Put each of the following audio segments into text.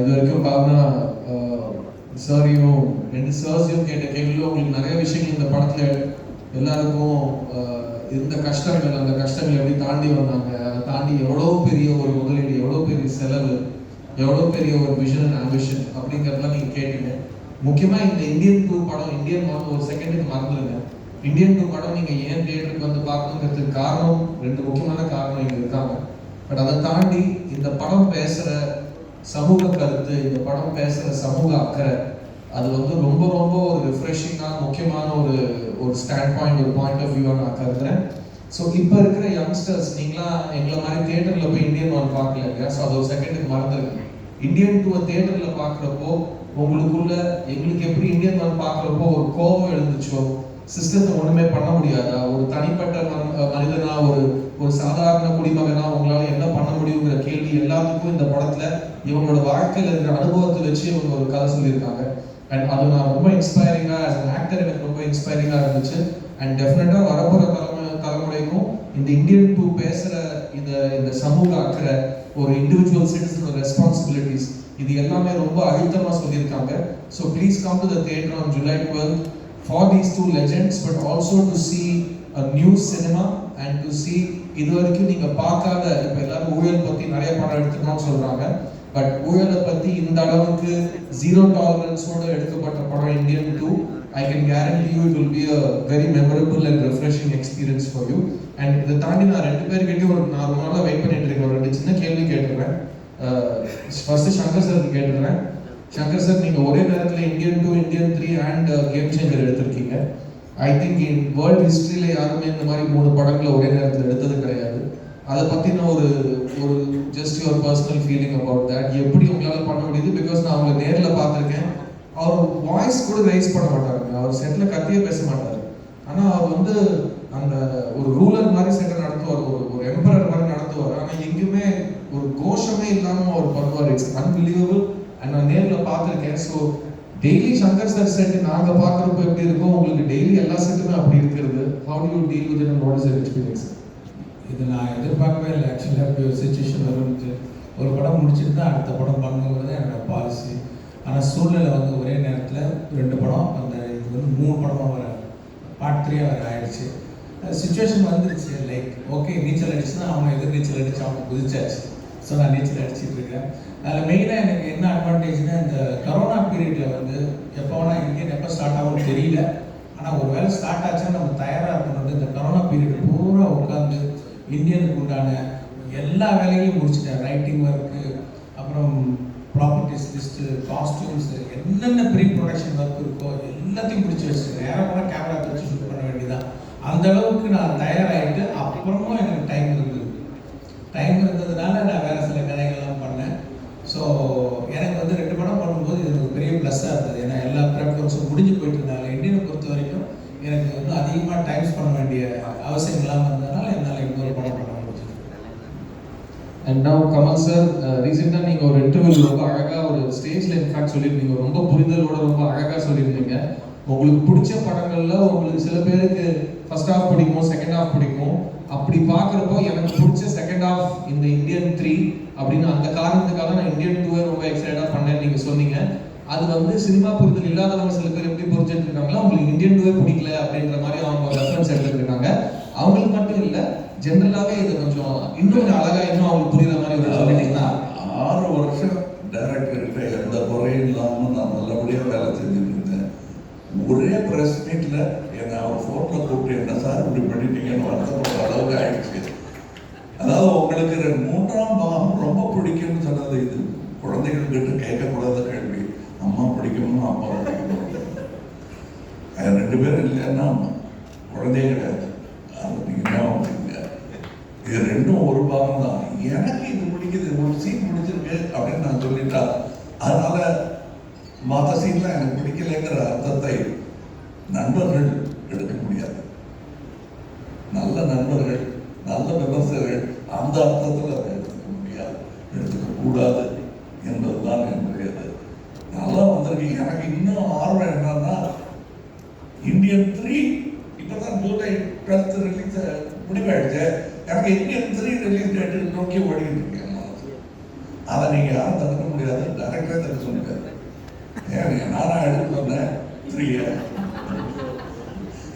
இது வரைக்கும் பார்த்தா சாரியும் ரெண்டு சார்ஸையும் கேட்ட கேள்வியில் உங்களுக்கு நிறைய விஷயங்கள் இந்த படத்துல எல்லாருக்கும் இருந்த கஷ்டங்கள் அந்த கஷ்டங்கள் எப்படி தாண்டி வந்தாங்க அதை தாண்டி எவ்வளோ பெரிய ஒரு முதலீடு எவ்வளோ பெரிய செலவு எவ்வளோ பெரிய ஒரு விஷன் ஆம்பிஷன் அப்படிங்கிறதெல்லாம் நீங்க கேட்டீங்க முக்கியமா இந்த இந்தியன் டூ படம் இந்தியன் ஒன் ஒரு செகண்டுக்கு மறந்துடுங்க. இந்தியன் டூ படம் நீங்க ஏன் தியேட்டருக்கு வந்து பார்க்கணுங்கிறதுக்கு காரணம் ரெண்டு முக்கியமான காரணம் இங்க இருக்காங்க. பட் அதை தாண்டி இந்த படம் பேசுற சமூக கருத்து இந்த படம் பேசுற சமூக அக்கறை அது வந்து ரொம்ப ரொம்ப ஒரு ரிஃப்ரெஷிங்கான முக்கியமான ஒரு ஒரு ஸ்டாண்ட் பாயிண்ட் ஒரு பாயிண்ட் ஆஃப் வியூவாக நான் கருதுறேன். ஸோ இப்போ இருக்கிற யங்ஸ்டர்ஸ் நீங்களாம் எங்களை மாதிரி தியேட்டரில் போய் இந்தியன் ஒன் பார்க்கல இல்லையா? ஸோ அது ஒரு செகண்டுக்கு மறந்துருக்கேன் இந்தியன் டூவை தியேட்டரில் பார்க்குறப்போ உங்களுக்குள்ள எங்களுக்கு எப்படி இந்தியன் ஒன் பார்க்குறப்போ ஒரு கோபம் எழுந்துச்சோ சிஸ்டத்தை ஒண்ணுமே பண்ண முடியாதா? ஒரு தனிப்பட்ட மன- மனிதனா ஒரு ஒரு சாதாரண குடிமகனா உங்களால என்ன பண்ண முடியுங்கிற கேள்வி எல்லாத்துக்கும் இந்த படத்துல இவங்களோட வாழ்க்கையில இருக்கிற அனுபவத்தை வச்சு இவங்க ஒரு கதை சொல்லியிருக்காங்க. அண்ட் அது நான் ரொம்ப இன்ஸ்பைரிங்கா ஆஸ் அன் ஆக்டர் எனக்கு ரொம்ப இன்ஸ்பைரிங்கா இருந்துச்சு. அண்ட் டெஃபினட்டா வரப்போற தலைமுறை தலைமுறைக்கும் இந்த இந்தியன் டூ பேசுற இந்த இந்த சமூக அக்கறை ஒரு இண்டிவிஜுவல் சிட்டிசன் ரெஸ்பான்சிபிலிட்டிஸ் இது எல்லாமே ரொம்ப அழுத்தமா சொல்லியிருக்காங்க. So please come to the theatre on July twelfth for these two legends but also to see a new cinema and to see இது வரைக்கும் நீங்க பார்க்காத இப்ப எல்லாரும் ஊழல் பத்தி நிறைய படம் எடுத்துக்கணும்னு சொல்றாங்க. பட் ஊழலை பத்தி இந்த அளவுக்கு ஜீரோ டாலரன்ஸோட எடுக்கப்பட்ட படம் Indian two I can guarantee you it will be a very memorable and refreshing experience for you and இதை தாண்டி நான் ரெண்டு பேர்கிட்டயும் ஒரு நான் ரொம்ப நாளாக வெயிட் பண்ணிட்டு இருக்கேன். ஒரு ரெண்டு சின்ன கேள்வி கேட்டுருவேன் ஃபர்ஸ்ட் சங்கர் சார் கேட்டுருவேன் சங்கர் சார் நீங்க ஒரே நேரத்தில் Indian two Indian three and game changer எடுத்திருக்கீங்க. ஐ திங்க் இன் வேர்ல்ட் ஹிஸ்டரியில யாருமே இந்த மாதிரி மூணு படங்களை ஒரே நேரத்தில் எடுத்தது கிடையாது. அதை பத்தின ஒரு ஒரு just your personal feeling about that எப்படி உங்களால பண்ண முடியுது? பிகாஸ் நான் அவங்களை நேரில் பார்த்துருக்கேன். அவர் வாய்ஸ் கூட ரைஸ் பண்ண மாட்டாருங்க. அவர் செட்டில் கத்தியே பேச மாட்டார். ஆனால் அவர் வந்து அந்த ஒரு ரூலர் மாதிரி செட்டை நடத்துவார். ஒரு ஒரு எம்பரர் மாதிரி நடத்துவார். ஆனால் எங்கேயுமே ஒரு கோஷமே இல்லாமல் அவர் பண்ணுவார். இட்ஸ் அன்பிலீவபிள் நான் நேரில் பார்த்துருக்கேன். So daily Shankar sir set நாங்கள் பார்க்குறப்போ எப்படி இருக்கும் உங்களுக்கு டெய்லி எல்லா செட்டுமே அப்படி இருக்கிறது. How do you deal with and what is experience இது நான் எதிர்பார்க்கவே இல்லை. ஆக்சுவலாக இப்போ ஒரு சுச்சுவேஷன் வரும்னு ஒரு படம் முடிச்சுட்டு தான் அடுத்த படம் பண்ணுங்கிறது என்னோட பாலிசி ஆனால் சூழ்நிலை வந்து ஒரே நேரத்தில் ரெண்டு படம் அந்த இது வந்து மூணு படமாக வர பார்ட் த்ரீயாக வர ஆயிடுச்சு. சுச்சுவேஷன் வந்துருச்சு லைக் ஓகே நீச்சல் அடிச்சுன்னா அவன் எதிர் நீச்சல் அடிச்சு அவங்க குதிச்சாச்சு. ஸோ நான் நீச்சல் அடிச்சிட்டு இருக்கேன். அதில் மெயினாக எனக்கு என்ன அட்வான்டேஜ்னா இந்த கரோனா பீரியடில் வந்து எப்போ வேணால் இந்தியன் எப்போ ஸ்டார்ட் ஆகும்னு தெரியல. ஆனால் ஒரு வேலை ஸ்டார்ட் ஆச்சுன்னா நம்ம தயாராக இருக்கணும். இந்த கரோனா பீரியட் பூரா உட்காந்து இந்தியனுக்கு உண்டான எல்லா வேலையும் முடிச்சிட்டேன். ரைட்டிங் ஒர்க்கு அப்புறம் ப்ராப்பர்ட்டிஸ் லிஸ்ட்டு காஸ்டியூம்ஸ் என்னென்ன ப்ரீ ப்ரொடக்ஷன் ஒர்க் இருக்கோ எல்லாத்தையும் பிடிச்சி வச்சுருக்கேன் நேரம் கூட கேமரா வச்சு ஷூட் பண்ண வேண்டியதான் அந்த அளவுக்கு நான் தயாராகிட்டு அப்புறமும் எனக்கு டைம் இருந்தது. டைம் இருந்ததுனால நான் வேறு சில கதைகள்லாம் பண்ணேன் ஸோ எனக்கு வந்து ரெண்டு படம் பண்ணும்போது இது எனக்கு இருந்தது ஏன்னா எல்லா ப்ரெப் முடிஞ்சு போயிட்டு இருந்தாங்க இந்தியனை பொறுத்த வரைக்கும் எனக்கு வந்து அதிகமாக டைம் பண்ண வேண்டிய அவசியம் இல்லாமல் இருந்ததுனால என்னால் இன்னொரு படம் பண்ண முடிஞ்சது. அண்ட் நவ் கமல் சார் ரீசெண்டாக நீங்கள் ஒரு இன்டர்வியூ ரொம்ப அழகாக ஒரு ஸ்டேஜில் இன்ஃபேக்ட் சொல்லியிருந்தீங்க. ரொம்ப புரிதலோட ரொம்ப அழகாக சொல்லியிருந்தீங்க. உங்களுக்கு பிடிச்ச படங்கள்ல உங்களுக்கு சில பேருக்கு ஃபர்ஸ்ட் ஹாஃப் பிடிக்கும் செகண்ட் ஹாஃப் பிடிக்கும் அப்படி பார்க்குறப்போ எனக்கு பிடிச்ச செகண்ட் ஹாஃப் இந்த இந்தியன் த்ரீ அப்படின்னு அந்த காரணத்துக்காக நான் இந்தியன் டூவை ரொம்ப எக்ஸைட்டாக பண்ணேன்னு நீங்கள் அதுல வந்து சினிமா புரிதல் இல்லாதவங்க சில பேர் எப்படி புரிஞ்சுட்டு இருக்காங்களோ அவங்களுக்கு இந்தியன் டூவே பிடிக்கல அப்படின்ற மாதிரி அவங்க ரெஃபரன்ஸ் எடுத்துட்டு இருக்காங்க. அவங்களுக்கு மட்டும் இல்லை ஜென்ரலாகவே இது கொஞ்சம் இன்னும் கொஞ்சம் அழகா இன்னும் அவங்களுக்கு புரியுற மாதிரி ஒரு சொல்லிட்டீங்கன்னா ஆறு வருஷம் டைரக்டர்கிட்ட எந்த குறையும் இல்லாமல் நான் நல்லபடியாக வேலை செஞ்சுட்டு இருந்தேன். ஒரே பிரஸ் மீட்ல என்ன அவர் போட்டோ கூப்பிட்டு என்ன சார் இப்படி பண்ணிட்டீங்கன்னு வருத்தப்படுற அளவுக்கு ஆயிடுச்சு. அதாவது உங்களுக்கு மூன்றாம் பாகம் ரொம்ப பிடிக்கும்னு சொன்னது இது. குழந்தைகள் கிட்ட கேட்கக்கூடாத கேள்வி அம்மா பிடிக்குமா அப்பா பிடிக்கணும் அது ரெண்டு பேரும் இல்லைன்னா குழந்தையே கிடையாது. அது நீங்கள் ஞாபகம் இது ரெண்டும் ஒரு பாகம் தான். எனக்கு இது பிடிக்குது ஒரு சீன் பிடிச்சிருக்கு அப்படின்னு நான் சொல்லிட்டா அதனால மற்ற சீன்லாம் எனக்கு பிடிக்கலைங்கிற அர்த்தத்தை நண்பர்கள் எடுக்க முடியாது நல்ல நண்பர்கள் நல்ல விமர்சகர்கள் அந்த அர்த்தத்தில் அதை எடுத்துக்க முடியாது எடுத்துக்க கூடாது என்பதுதான் என்னுடையது நல்லா வந்திருக்கீங்க எனக்கு இன்னும் ஆர்வம் என்னன்னா இந்தியன் த்ரீ இப்பதான் ஜூலை டுவெல்த் ரிலீஸ் முடிவாயிடுச்சு எனக்கு இந்தியன் த்ரீ ரிலீஸ் டேட்டு நோக்கி ஓடிட்டு இருக்கேன் மனசு. அதை நீங்க யாரும் தடுக்க முடியாது டேரக்டரே தக்க சொல்லிட்டாரு ஏன் நானா எடுத்து சொன்னேன். த்ரீய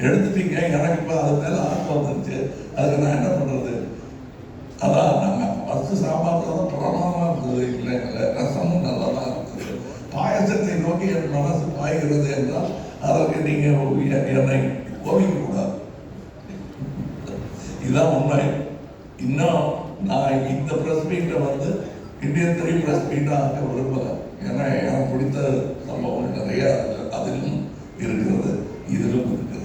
எடுத்துட்டீங்க எனக்கு இப்போ அது மேல ஆர்வம் வந்துருச்சு. அதுக்கு நான் என்ன பண்றது? அதான் நாங்க ஃபர்ஸ்ட் சாம்பார்ல தான் பிரமாதமா இருந்தது இல்லைங்கள ரசமும் நல்லா தான் இருந்தது பாயசத்தை நோக்கி என் மனசு பாய்கிறது என்றால் அதற்கு நீங்க என்னை கோவிக்க கூடாது. இதுதான் உண்மை. இன்னும் நான் இந்த பிரஸ் மீட்டை வந்து இந்தியன் த்ரீ பிரஸ் மீட்டாக ஆக்க விரும்பல. ஏன்னா எனக்கு பிடித்த சம்பவங்கள் நிறைய அதுல- அதிலும் இருக்கிறது இதிலும் இருக்கிறது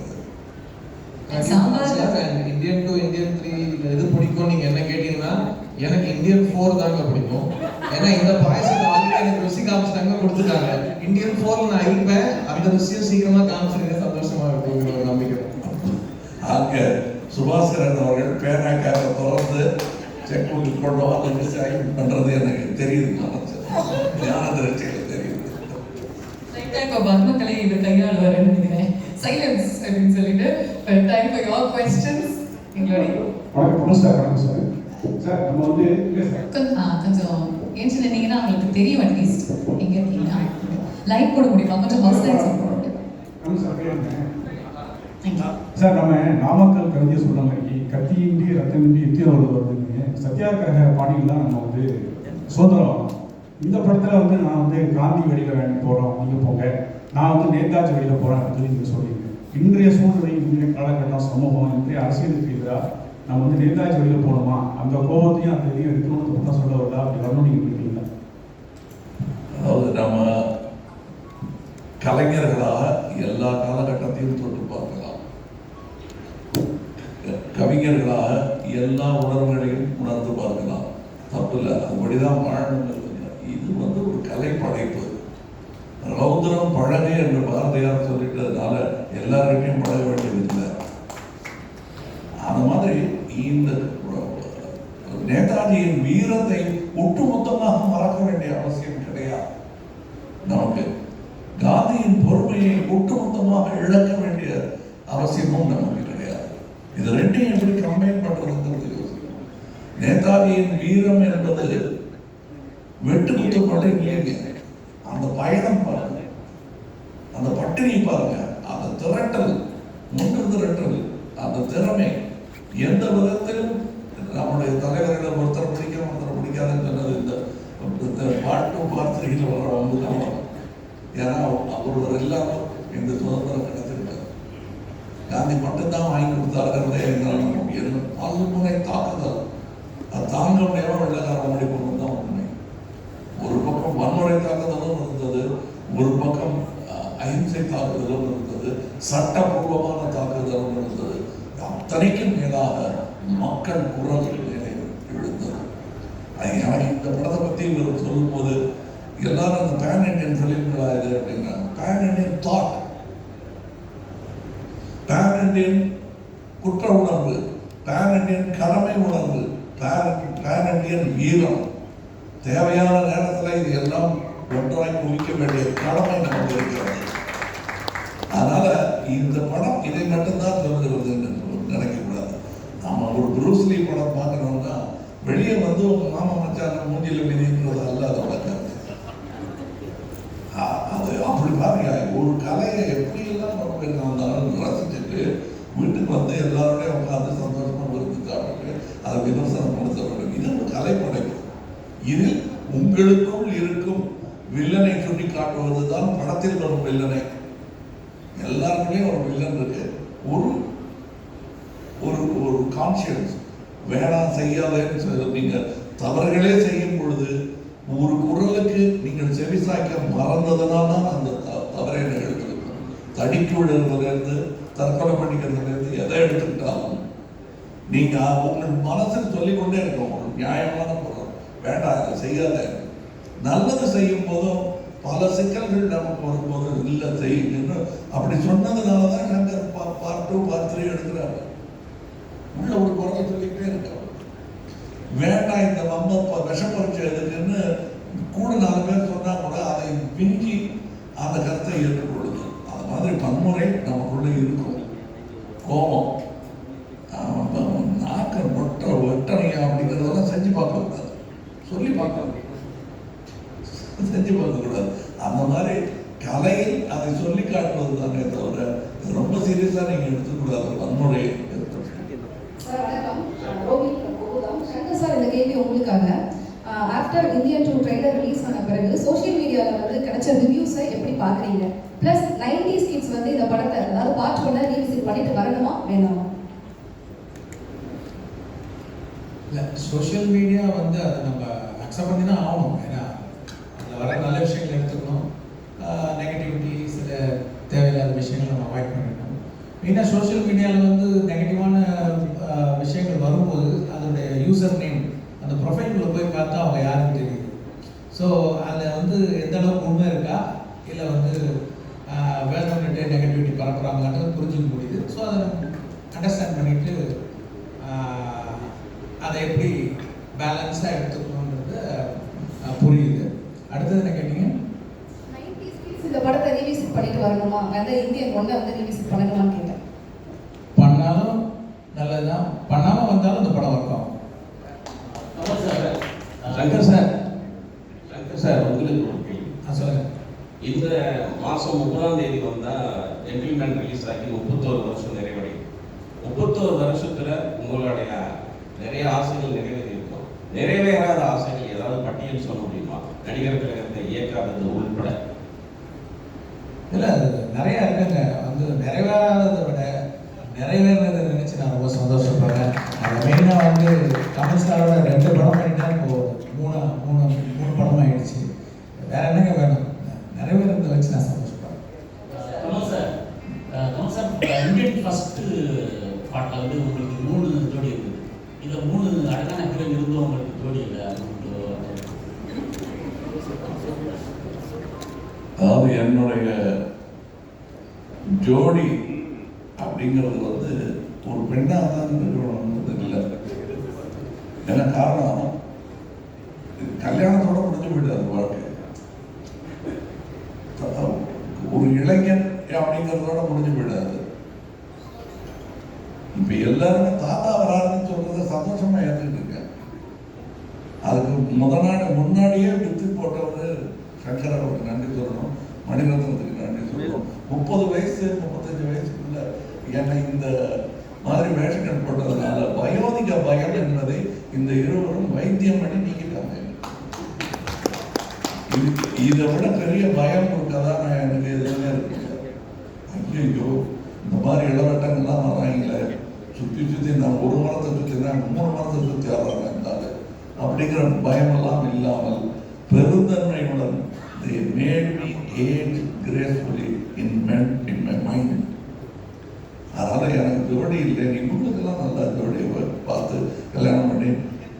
சாம்பார் இந்தியன் டூ இந்தியன் த்ரீ எது பிடிக்கும் நீங்க என்ன கேட்டீங்கன்னா எனக்கு இந்தியன் ஃபோர் தாங்க பிடிக்கும். ஏன்னா இந்த பாயசத்தை ஆல்ரெடி எனக்கு ருசி காமிச்சிட்டாங்க கொடுத்துட்டாங்க. இந்தியன் ஃபோர்ல நான் இருப்பேன். அந்த ருசியும் சீக்கிரமா காமிச்சிருங்க. சந்தோஷமா ஒரு நம்பிக்கை அங்க சுபாஸ்கரன் அவர்கள் பேனாக்காக திறந்து செக் புக் கொண்டு வந்து சைன் பண்றது எனக்கு தெரியுது. ஞான திருச்சியில் தெரியுது இப்போ நினைக்கிறேன். சைலன்ஸ் அப்படின்னு சொல்லிட்டு டைம் ஃபார் யோர் கொஸ்டின்ஸ் எங்களுடைய வணக்கம் நமஸ்கார் வணக்கம் சார். சார் நம்ம வந்து கொஞ்சம் கொஞ்சம் ஏன்னு சொன்னீங்கன்னா அவங்களுக்கு தெரியும் அட்லீஸ்ட் எங்க இருக்கீங்கன்னா லைட் போட முடியுமா? கொஞ்சம் ஹவுஸ் சார் நம்ம நாமக்கல் கவிஞர் சொன்ன மாதிரி கத்தியின்றி ரத்தமின்றி யுத்தியோடு வருதுன்னு. சத்தியாகிரக பாணியெல்லாம் நம்ம வந்து சுதந்திரம். இந்த படத்தில் வந்து நான் வந்து காந்தி வழியில் வேண்டி போகிறோம் நீங்கள் போங்க. நான் வந்து நேதாஜி வழியில் போகிறேன் அப்படின்னு சொல்லி நீங்கள் சொல்றீங்க. இன்றைய சூழ்நிலை இன்றைய காலகட்டம் சமூகம் இன்றைய அரசியலுக்கு எதிராக நம்ம வந்து நேதாஜி வழியில் போகணுமா அந்த கோபத்தையும் அந்த இதையும் எடுக்கணும்னு தான் சொல்ல வரல அப்படி வரணும் நீங்கள் நினைக்கிறீங்களா அதாவது நம்ம கலைஞர்களாக எல்லா காலகட்டத்தையும் தொட்டு பார்க்கலாம். கவிஞர்களாக எல்லா உணர்வுகளையும் உணர்ந்து பார்க்கலாம். தப்பு இல்லை அப்படிதான் வாழணுங்கிறது இது வந்து ஒரு கலை படைப்பு ரௌத்ரம் பழகு என்று பாரதியார் சொல்லிட்டதுனால எல்லார்கிட்டையும் பழக வேண்டியதில்லை. அந்த மாதிரி இந்த நேதாஜியின் வீரத்தை ஒட்டுமொத்தமாக மறக்க வேண்டிய அவசியம் கிடையாது. நமக்கு காந்தியின் பொறுமையை ஒட்டுமொத்தமாக இழக்க வேண்டிய அவசியமும் நமக்கு கிடையாது. இது ரெண்டையும் எப்படி கம்பைன் பண்றதுங்கிறது யோசிக்கணும். நேதாஜியின் வீரம் என்பது வெட்டு குத்துப்பட்டு இல்லைங்க அந்த பயணம் பாருங்க. அந்த பட்டினி பாருங்க. அந்த திரட்டல் முன்று திரட்டல் அந்த திறமை எந்த விதத்திலும் நம்முடைய தலைவர்களை ஒருத்தர் பிடிக்கும் ஒருத்தர் பிடிக்காதுன்னு சொன்னது இந்த பாட்டு வார்த்தைகள் வர வந்து தான் ஏன்னா ஒருவர் எல்லாரும் இந்த சுதந்திரம் கிடைச்சிருக்காது காந்தி மட்டும்தான் வாங்கி கொடுத்தாருங்கிறதே எங்களால் நம்ப முடியாது. தாக்குதல். அது தாங்க முடியாமல் வெள்ளக்கார மொழி பொண்ணு தான் உண்மை ஒரு பக்கம் வன்முறை தாக்குதலும் இருந்தது ஒரு பக்கம் அஹ், அஹிம்சை தாக்குதலும் இருந்தது சட்டபூர்வமாக அத்தனைக்கும் மேலாக மக்கள் குரல் மேலே எழுந்தது. ஐயா இந்த படத்தை பற்றி இவர் சொல்லும்போது எல்லாரும் அந்த பேன் இண்டியன் ஃபிலிம்களா இது அப்படின்னா pan Indian thought pan Indian குற்ற உணர்வு பேன் இண்டியன் கடமை உணர்வு பேன் பேன் இண்டியன் வீரம். தேவையான நேரத்தில் இது எல்லாம் ஒன்றாய் குவிக்க வேண்டிய கடமை நமக்கு இருக்கிறது. அதனால இந்த படம் இதை மட்டும்தான் சொல்கிறது என்று நினைக்க கூடாது நாம ஒரு ப்ரூஸ்லி படம் பார்க்கணும்னா வெளியே வந்து உங்க மாமா மச்சான மூஞ்சில மிதிக்கிறது அல்ல அதை கருத்து. அது அப்படி பாருங்க ஒரு கலையை எப்படி எல்லாம் வந்தாலும் இருந்தாலும் ரசிச்சுட்டு வீட்டுக்கு வந்து எல்லாரோடையும் உட்காந்து சந்தோஷமா விருந்து சாப்பிட்டு அதை விமர்சனம் கொடுத்த வேண்டும் இது ஒரு கலை படைப்பு இதில் உங்களுக்குள் இருக்கும் வில்லனை சுட்டி காட்டுவது தான் படத்தில் வரும் வில்லனை. எல்லாருக்குமே ஒரு வில்லன் இருக்கு. ஒரு கான்சியஸ் வேணாம் செய்யாதேன்னு சொல்லி தவறுகளே செய்யும் பொழுது ஒரு குரலுக்கு நீங்கள் செவிசாய்க்க மறந்ததுனால தான் அந்த தவறை நிகழ்த்திருக்கும் தடிக்கு விழுறதுலேருந்து தற்கொலை பண்ணிக்கிறதுலேருந்து எதை எடுத்துக்கிட்டாலும் நீங்கள் உங்கள் மனசில் சொல்லிக்கொண்டே இருக்க ஒரு நியாயமான குரல். வேண்டாம் அதை செய்யாத. நல்லது செய்யும் போதும் பல சிக்கல்கள் நமக்கு வரும்போது இல்லை செய்யுங்கன்னு அப்படி சொன்னதுனால தான் நாங்கள் பார்ட் டூ பார்ட் த்ரீ எடுக்கிறாங்க. குரலை வேண்டாம் இந்த வம்ப ப- எதுக்குன்னு கூட நாலு பேர் சொன்னா கூட அதை பிஞ்சி அந்த கருத்தை ஏற்றுக்கொள்ளுது அது மாதிரி பன்முறை நமக்குள்ளே இருக்கும். கோபம் அவன் அவன் நாக்க மொட்டை வெட்டணையா அப்படிங்கிறதெல்லாம் செஞ்சு பார்க்க கூடாது சொல்லி பார்க்க சீரியஸாக நீங்கள் எடுத்துக்கூடாது வன்முறையை சார் வணக்கம் ரோஹித் கோகுலம் சங்கர் சார் இந்த கேள்வி உங்களுக்காக after Indian two trailer release ஆன பிறகு சோஷியல் மீடியாவில் வந்து கிடைச்ச ரிவ்யூஸை எப்படி பார்க்குறீங்க? ப்ளஸ் நைன்டிஸ் ஸ்கிட்ஸ் வந்து இந்த படத்தை அதாவது பார்ட் ஒன்னை ரீவிசிட் பண்ணிட்டு வரணுமா வேணாமா இல்லை சோஷியல் மீடியா வந்து அதை நம்ம அக்செப்ட் பண்ணி தான் ஆகணும். ஏன்னா அதில் வர நல்ல விஷயங்கள் எடுத்துக்கணும். நெகட்டிவிட்டி சில தேவையில்லாத விஷயங்கள் நம்ம அவாய்ட் பண்ணிடணும் மெயினாக சோஷியல் மீடியாவில் வந்து நெகட்டிவான விஷயங்கள் வரும்போது அதோடைய யூசர் நேம் அந்த ப்ரொஃபைல்குள்ளே போய் பார்த்தா அவங்க யாருன்னு தெரியும். ஸோ அதில் வந்து எந்த அளவுக்கு உண்மை இருக்கா? இல்லை வந்து வேணும்னுட்டு நெகட்டிவிட்டி பரப்புறாங்கன்றது புரிஞ்சுக்க முடியுது. ஸோ அதை அண்டர்ஸ்டாண்ட் பண்ணிட்டு அதை எப்படி பேலன்ஸாக எடுத்துக்கணுன்றது புரியுது. அடுத்தது என்ன கேட்டீங்க? இந்த படத்தை ரீவிசிட் பண்ணிட்டு வரணுமா? அந்த இந்தியன் ஒன்னை வந்து ரீவிசிட் பண்ணணும் கேட்டேன் பண்ணாலும் நல்லதுதான் பண்ணாமல் வந்தாலும் அந்த படம் ஒர்க் ஆகும் ஆமாம் sir Shankar sir Shankar sir உங்களுக்கு ஒரு கேள்வி ஆ சொல்லுங்கள் இந்த மாதம் முப்பதாம் தேதி வந்தால் ஜென்டில்மேன் ரிலீஸ் ஆகி முப்பத்தோரு வருஷம் நிறைவடையும் முப்பத்தோரு வருஷத்துல உங்களுடைய நிறைய ஆசைகள் நிறைவேறியிருக்கும் நிறைவேறாத ஆசைகள் ஏதாவது பட்டியல் சொல்ல முடியுமா நடிகர் கழகத்தை இயக்காதது உள்பட இல்லை அது நிறையா இருக்குங்க. வந்து நிறைவேறாததை விட நிறைவேறதை நினச்சி நான் ரொம்ப சந்தோஷப்படுறேன். அது மெயினாக வந்து தமிழ் ஸ்டாரோட ரெண்டு படம் பண்ணிட்டா இப்போ மூணு மூணு மூணு படம் ஆயிடுச்சு வேற என்னங்க வேணும் நிறைவேறதை வச்சு நான் சந்தோஷப்படுறேன் கமல் சார் அஹ் கமல் சார் இந்தியன் ஃபர்ஸ்ட் பாட்டில் வந்து உங்களுக்கு மூணு ஜோடி இருக்குது இந்த மூணு அழகான ஹீரோயின் இருந்தும் உங்களுக்கு ஜோடி இல்லை அது உங்களுக்கு அதாவது என்னுடைய ஜோடி அப்படிங்கிறது வந்து ஒரு பெண்ணாக தான் நிறுவனம் இல்லை என்ன காரணம்? கல்யாணத்தோட முடிஞ்சு போயிடாது வாழ்க்கை. ஒரு இளைஞன் அப்படிங்கிறதோட முடிஞ்சு போயிடாது. இப்ப எல்லாருமே தாத்தா வராருன்னு சொல்றத சந்தோஷமா ஏற்றுக்கிட்டு இருக்கேன் அதுக்கு முத நாள் முன்னாடியே வித்து போட்டவர் சங்கர் அவருக்கு நன்றி சொல்லணும் மணிரத்னத்துக்கு நன்றி சொல்லணும். முப்பது வயசு முப்பத்தஞ்சு வயசுக்குள்ள என்னை இந்த மாதிரி வேஷங்கள் போட்டதுனால வயோதிக பயம் என்பதை இந்த இருவரும் வைத்தியம் பண்ணி நீக்கிட்டாங்க. இதை விட பெரிய பயம் ஒரு நான் எனக்கு எதுவுமே இருக்கு ஐயோ இந்த மாதிரி இளவட்டங்கள்லாம் வராங்களே. சுற்றி சுற்றி நான் ஒரு மரத்தை சுற்றினா மூணு மரத்தை சுற்றி வர்றாங்க இருந்தாலும் அப்படிங்கிற பயமெல்லாம் இல்லாமல் பெருந்தன்மையுடன் they made me age gracefully in men in my mind. அதனால் எனக்கு ஜோடி இல்லை. நீ குடும்பத்தெல்லாம் நல்லா ஜோடியை பார்த்து கல்யாணம்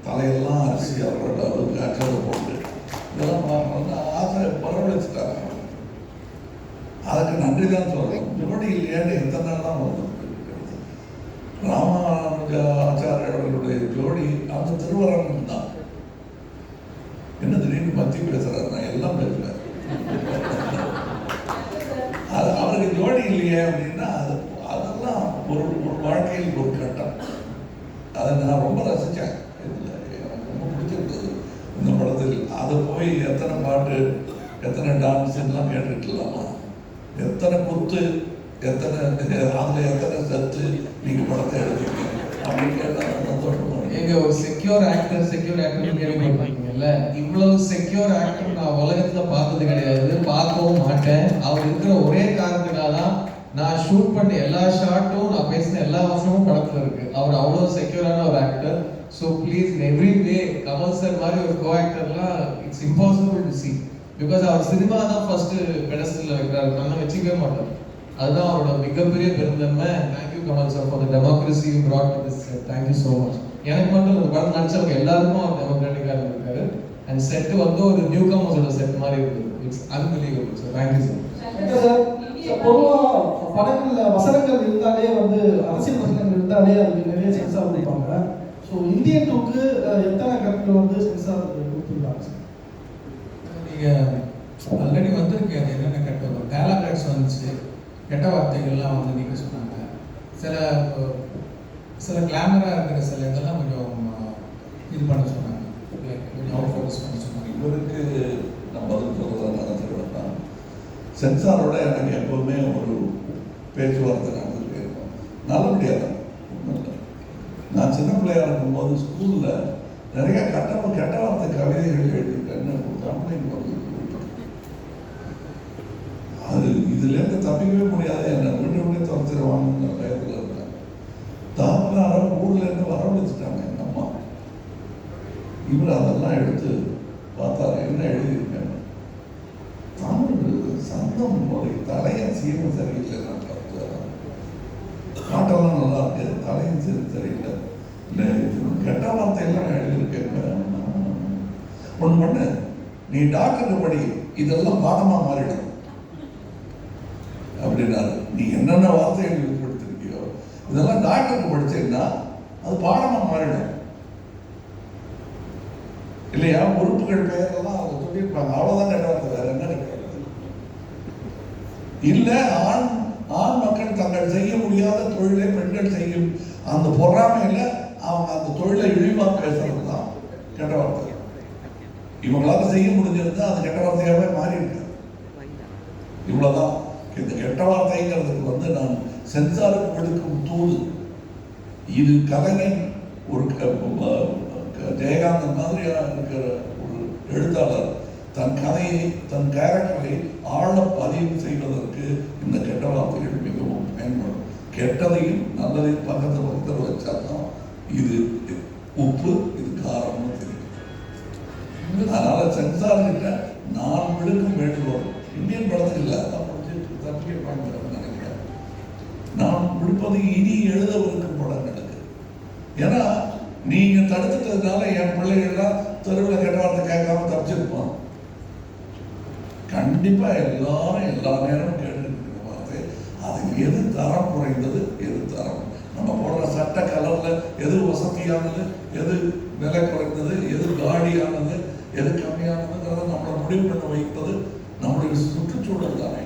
தலையெல்லாம் அரிசி அவரோட அளவுக்கு போட்டு இதெல்லாம் பார்க்கணும்னு ஆசை வரவழைச்சிட்டாங்க அதுக்கு நன்றி தான் சொல்லணும். ஜோடி இல்லையான்னு எத்தனை நாள் தான் வருது? ராமானுஜ ஆச்சாரியர்களுடைய ஜோடி அந்த திருவரங்கம் தான். என்ன திடீர்னு பத்தி பேசுறாரு? நான் எல்லாம் பேசுறேன். அது அவருக்கு ஜோடி இல்லையே அப்படின்னா அது அதெல்லாம் ஒரு ஒரு வாழ்க்கையில் ஒரு கட்டம். அதை நான் ரொம்ப ரசித்தேன் இதில் எனக்கு ரொம்ப பிடிச்சிருந்தது இந்த படத்தில் அதை போய் எத்தனை பாட்டு எத்தனை டான்ஸ் எல்லாம் கேட்டுக்கலாமா எத்தனை குத்து எத்தனை அதில் எத்தனை சத்து நீங்கள் படத்தை எடுத்தீங்க அப்படின்னு கேட்டால் சந்தோஷமா எங்க ஒரு செக்யூர் ஆக்டர் செக்யூர் ஆக்டர் கேள்விப்பட்டிருக்கீங்கல்ல இவ்வளவு செக்யூர் ஆக்டர் நான் உலகத்துல பார்த்தது கிடையாது பார்க்கவும் மாட்டேன். அவர் இருக்கிற ஒரே காரணத்துக்காக தான் நான் ஷூட் பண்ண எல்லா ஷாட்டும் நான் பேசின எல்லா வசனமும் படத்துல இருக்கு. அவர் அவ்வளவு செக்யூரான ஒரு actor so please in every way Kamal sir மாதிரி ஒரு கோ ஆக்டர்லாம் it's impossible to see because our cinema தான் ஃபர்ஸ்ட் பெடஸ்டில் வைக்கிறாரு. நம்ம வச்சுக்கவே மாட்டோம். அதுதான் அவரோட மிகப்பெரிய பெருந்தன்மை. Thank you Kamal sir for the democracy brought this thank you so much எனக்கு மட்டும் இந்த படம் நடிச்சவங்க எல்லாருக்கும் அவர் டெமோக்ராட்டிக்காக இருந்திருக்காரு. அண்ட் செட் வந்து ஒரு நியூ கமர்ஸோட செட் மாதிரி இருக்குது it's unbelievable sir thank you sir பொதுவாக படங்கள்ல வசனங்கள் இருந்தாலே வந்து அரசியல் வசனங்கள் இருந்தாலே அதுக்கு நிறைய சென்சார் கொடுப்பாங்க ஸோ இந்தியன் டூக்கு எத்தனை கருத்து வந்து சென்சார் கொடுத்துருக்காங்க சார் நீங்கள் ஆல்ரெடி வந்திருக்கு அது என்னென்ன கெட்ட டேலாக்ஸ் வந்துச்சு. கெட்ட வார்த்தைகள்லாம் வந்து நீங்கள் சொன்னாங்க. சில சில கிளாமராக இருக்கிற சில இதெல்லாம் கொஞ்சம் இது பண்ண சொன்னாங்க. கொஞ்சம் அவுட் ஃபோக்கஸ் பண்ண சொன்னாங்க. இவருக்கு நான் பதில் சொல்கிறதா நினைச்சிருவேன் சென்சாரோட எனக்கு எப்போவுமே ஒரு பேச்சுவார்த்தை நடந்திருக்கு நல்லபடியாக தான். நான் சின்ன பிள்ளையாக இருக்கும்போது ஸ்கூலில் நிறைய கட்ட கெட்ட வார்த்தை கவிதைகள் எழுதியிருக்கேன்னு கம்ப்ளைண்ட் வந்து அது இதுலேருந்து தப்பிக்கவே முடியாது. என்ன விட்டு விட்டு துரத்துருவாங்க பயத்தில் இருக்கேன் தாமரை ஊர்ல இருந்து வரவழைச்சிட்டாங்க எங்க அம்மா. இவர் அதெல்லாம் எடுத்து பார்த்தாரு. என்ன எழுதியிருக்காங்க தமிழ் சந்தம் முறை தலையை சீரும் சரியில்லை நான் பார்த்து காட்டெல்லாம் நல்லா இருக்கு. தலையும் சீரம் சரியில்லை. இல்லை இது கெட்ட வார்த்தையெல்லாம் நான் எழுதியிருக்கேன். ஒன்று பண்ணு நீ டாக்டருக்கு படி இதெல்லாம் பாடமா மாறிடும். அப்படின்னாரு. நீ என்னென்ன வார்த்தைகள் வெளிப்படுத்திருக்கியோ இதெல்லாம் டாக்டருக்கு படிச்சேன்னா அது பாடமா மாறிடும். இல்லையா? உறுப்புகள் பெயரெல்லாம் அதை சொல்லியிருப்பாங்க. அவ்வளோதான் கெட்ட வேற என்ன கிடையாது இல்லை ஆண் ஆண் மக்கள் தங்கள் செய்ய முடியாத தொழிலை பெண்கள் செய்யும் அந்த பொறாமையில் அவங்க அந்த தொழிலை இழிவாக பேசுறது தான் கெட்ட வார்த்தை. இவங்களால செய்ய முடிஞ்சிருந்தா அது கெட்ட வார்த்தையாகவே மாறி இருக்கு இவ்வளவுதான். இந்த கெட்ட வார்த்தைங்கிறதுக்கு வந்து நான் சென்சாருக்கு கொடுக்கும் தூது இது கலைஞன் ஒரு ஜெயகாந்தன் மாதிரியா இருக்கிற ஒரு எழுத்தாளர். தன் கதையை தன் கேரக்டரை ஆழ பதிவு செய்வதற்கு இந்த கெட்ட வார்த்தைகள் மிகவும் பயன்படும். கெட்டதையும் நல்லதையும் பக்கத்து பக்கத்தில் வச்சாதான் இது உப்பு அதனால சென்சார் கிட்ட நான் விடுக்கும் வேண்டுகோள் இந்தியன் படத்துக்கு இல்லை அதான் தப்பிய படம் நினைக்கிறேன். நான் விடுப்பது இனி எழுதவிருக்கும் படங்களுக்கு. ஏன்னா நீங்க தடுத்துட்டதுனால என் பிள்ளைகள்லாம் தெருவில் கெட்ட வார்த்தை கேட்காம தப்பிச்சிருப்பான் கண்டிப்பா எல்லாரும் எல்லா நேரமும் கேட்டுருக்கிற வார்த்தை. அது எது தரம் குறைந்தது எது தரம். நம்ம போடுற சட்ட கலர்ல எது வசதியானது எது விலை குறைந்தது எது காடியானது எது கம்மியானதுங்கிறத நம்மளை முடிவு பண்ண வைப்பது நம்முடைய சுற்றுச்சூழல் தானே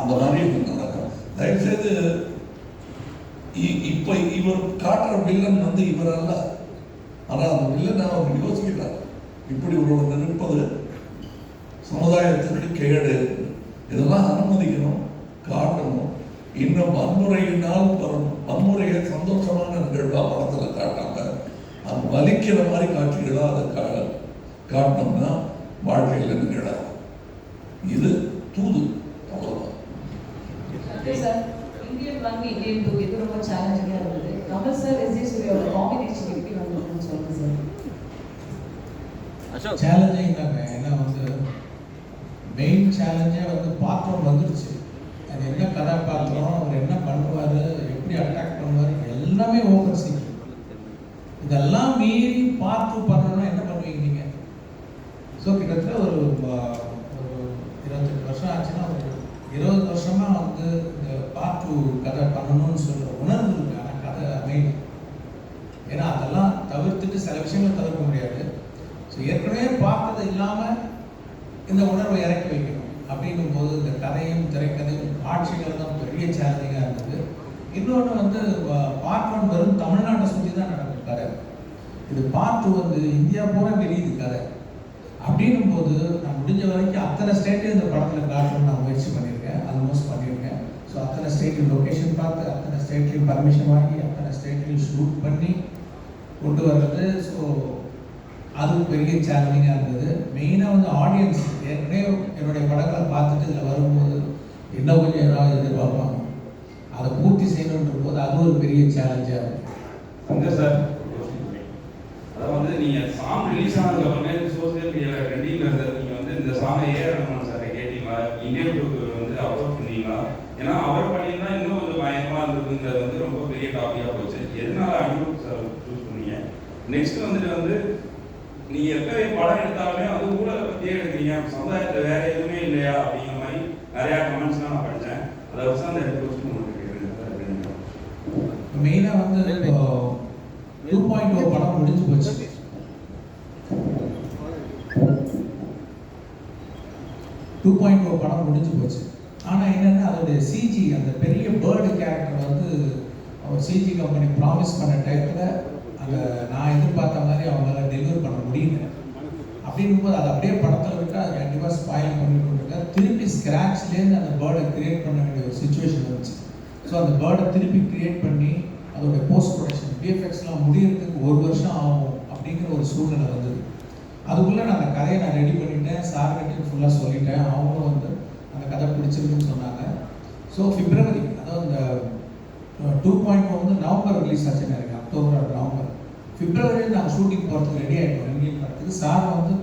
அந்த மாதிரி நடக்கும். தயவுசெய்து இ- இப்ப இவர் காட்டுற வில்லன் வந்து இவர் அல்ல. ஆனால் அந்த வில்லன் அவர் யோசிக்கிறார். இப்படி ஒருவர் நிற்பது சமுதாயத்திற்கு கேடு. இதெல்லாம் அனுமதிக்கணும் காட்டணும். இன்னும் வன்முறையினால் வரும் வன்முறையை சந்தோஷமான நிகழ்வாக படத்தில் காட்டாங்க. அது வலிக்கிற மாதிரி காட்சிகளாக அதை காட்டினோம்னா வாழ்க்கையில் நிகழாது இது தூது. Sir Indian one Indian two இது ரொம்ப சேலஞ்சிங்காக இருந்தது. கமல் சார் எஸ்ஜே சூரியோட காம்பினேஷன் எப்படி வந்ததுன்னு சொல்லுங்க சார் சேலஞ்சிங் தாங்க ஏன்னா வந்து மெயின் சேலஞ்சே வந்து பாத்திரம் வந்துருச்சு. அது என்ன கதாபாத்திரம் அவர் என்ன பண்ணுவார் எப்படி அட்டாக் பண்ணுவார் எல்லாமே ஓவர் சீக்கிரம் இதெல்லாம் மீறி பார்த்து பண்ணணும்னா என்ன பண்ணுவீங்க நீங்கள் ஸோ கிட்டத்தட்ட ஒரு ஒரு இருபத்தெட்டு வருஷம் ஆச்சுன்னா ஒரு இருபது வருஷமாக வந்து இந்த பார்ட் டூ கதை பண்ணணும்னு சொல்கிற உணர்வு இருக்கு ஆனால் கதை அமையும் ஏன்னா அதெல்லாம் தவிர்த்துட்டு சில விஷயங்கள் தவிர்க்க முடியாது. ஸோ ஏற்கனவே பார்த்தது இல்லாமல் இந்த உணர்வை இறக்கி வைக்கணும். அப்படிங்கும் போது இந்த கதையும் திரைக்கதையும் காட்சிகள் தான் பெரிய சேலஞ்சிங்காக இருந்தது. இன்னொன்று வந்து பார்ட் ஒன் வெறும் தமிழ்நாட்டை சுற்றி தான் நடக்கும் கதை இது பார்ட் டூ வந்து இந்தியா பூரா வெளியுது கதை. அப்படின்னும் போது நான் முடிஞ்ச வரைக்கும் அத்தனை ஸ்டேட்டையும் இந்த படத்தில் காட்டணும்னு நான் முயற்சி பண்ணியிருக்கேன். ஆல்மோஸ்ட் பண்ணியிருக்கேன். ஸோ அத்தனை ஸ்டேட்லையும் லொக்கேஷன் பார்த்து அத்தனை ஸ்டேட்லையும் பர்மிஷன் வாங்கி அத்தனை ஸ்டேட்லையும் ஷூட் பண்ணி கொண்டு வர்றது. ஸோ அதுவும் பெரிய சேலஞ்சிங்காக இருந்தது. மெயினாக வந்து ஆடியன்ஸ் ஏற்கனவே என்னுடைய படங்களை பார்த்துட்டு இதில் வரும்போது என்ன கொஞ்சம் ஏதாவது எதிர்பார்ப்பாங்க. அதை பூர்த்தி செய்யணுன்ற போது அது ஒரு பெரிய சேலஞ்சாக இருக்கும் சார். அதாவது வந்து நீங்கள் சாங் ரிலீஸ் ஆனதுக்கு அப்புறமே சோசியல் மீடியாவில் ட்ரெண்டிங்ல இருந்தது நீங்க வந்து இந்த சாங்கை ஏ ரஹ்மான் சாரை கேட்டீங்களா இந்தியன் டூக்கு வந்து அப்ரோச் பண்ணீங்களா? ஏன்னா அவர் பண்ணியிருந்தா இன்னும் கொஞ்சம் பயங்கரமாக இருந்ததுங்கிறது வந்து ரொம்ப பெரிய டாபிக்கா போச்சு. எதனால அனிருத் சார் சூஸ் பண்ணீங்க? நெக்ஸ்ட் வந்துட்டு வந்து நீங்கள் எப்பவே படம் எடுத்தாலுமே அது ஊழலை பற்றியே எடுக்கிறீங்க. சமுதாயத்தில் வேற எதுவுமே இல்லையா அப்படிங்கிற மாதிரி நிறைய கமெண்ட்ஸ்லாம் நான் படிச்சேன். அதை வச்சு அந்த எடுத்து உங்களுக்கு கேட்குறேன் சார் மெயினாக வந்து இப்போ டூ பாயிண்ட் ஒரு படம் முடிஞ்சு போச்சு டூ பாயிண்ட் ஓ படம் முடிஞ்சு போச்சு. ஆனால் என்னென்னா அதோடைய சிஜி அந்த பெரிய பேர்டு கேரக்டர் வந்து அவர் சிஜி கம்பெனி ப்ராமிஸ் பண்ண டயத்தில் அந்த நான் எதிர்பார்த்த மாதிரி அவங்களால டெலிவர் பண்ண முடியல. அப்படிங்கும்போது அதை அப்படியே படத்தில் விட்டு அது கண்டிப்பாக ஸ்பாயில் பண்ணிட்டு இருக்காரு திருப்பி ஸ்க்ராட்ச்லேருந்து அந்த பேர்டை கிரியேட் பண்ண வேண்டிய ஒரு சுச்சுவேஷன் வந்துச்சு. ஸோ அந்த பேர்டை திருப்பி கிரியேட் பண்ணி அதோடைய போஸ்ட் ப்ரொடக்ஷன் விஎஃப்எக்ஸ்லாம் முடியறதுக்கு ஒரு வருஷம் ஆகும் அப்படிங்கிற ஒரு சூழ்நிலை வந்தது. அதுக்குள்ளே நான் அந்த கதையை நான் ரெடி பண்ணிட்டேன். சார் கிட்ட ஃபுல்லாக சொல்லிட்டேன். அவங்களும் வந்து அந்த கதை பிடிச்சிருக்குன்னு சொன்னாங்க. ஸோ பிப்ரவரி அதாவது இந்த டூ பாயிண்ட் வந்து நவம்பர் ரிலீஸ் ஆச்சுன்னு இருக்கு அக்டோபர் நவம்பர். பிப்ரவரியில் நாங்கள் ஷூட்டிங் போகிறதுக்கு ரெடி ஆகிட்டோம் ரெண்டு படத்துக்கு சார் வந்து